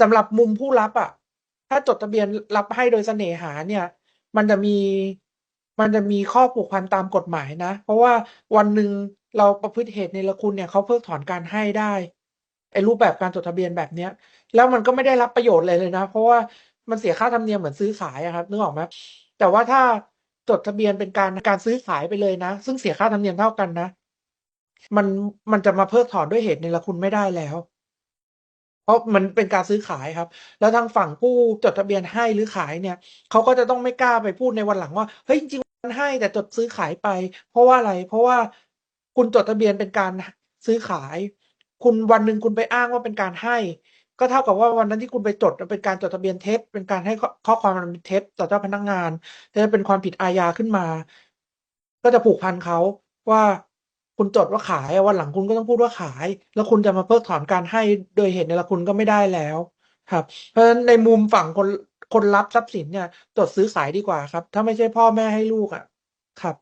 สำหรับมุมผู้รับอะถ้าจดทะเบียนรับให้โดยเสน่หาเนี่ย มันจะมีมันจะมีข้อผูกพันตามกฎหมายนะ เพราะว่าวันหนึ่งเราประพฤติเหตุเนรคุณเนี่ยเขาเพิกถอนการให้ได้ไอ้รูปแบบการจดทะเบียนแบบเนี้ย แล้วมันก็ไม่ได้รับประโยชน์เลยเลยนะ เพราะว่ามันเสียค่าธรรมเนียมเหมือนซื้อขายอะครับนึกออกไหมแต่ว่าถ้าจดทะเบียนเป็นการการซื้อขายไปเลยนะ ซึ่งเสียค่าธรรมเนียมเท่ากันนะ มันมันจะมาเพิกถอนด้วยเหตุเนรคุณไม่ได้แล้ว เพราะมันเป็นการซื้อขายครับ แล้วทางฝั่งผู้จดทะเบียนให้หรือขายเนี่ยเขาก็จะต้องไม่กล้าไปพูดในวันหลังว่าเฮ้ยจริงๆมันให้แต่จดซื้อขายไป เพราะว่าอะไร เพราะว่าคุณจดทะเบียนเป็นการซื้อขาย คุณวันหนึ่งคุณไปอ้างว่าเป็นการให้ ก็เท่ากับว่าวันนั้นที่คุณไปจดเป็นการจดทะเบียนเท็จเป็นการให้ข้อความมันเป็นเท็จต่อเจ้าพนักงานจะเป็นความผิดอาญาขึ้นมา ก็จะผูกพันเขาว่า คุณจดว่าขายวันหลังคุณก็ต้องพูดว่าขาย แล้วคุณจะมาเพิกถอนการให้โดยเหตุในละคุณก็ไม่ได้แล้ว ครับ เพราะฉะนั้นในมุมฝั่งคนคนรับทรัพย์สินเนี่ยจดซื้อขายดีกว่าครับ ถ้าไม่ใช่พ่อแม่ให้ลูกอะ ครับ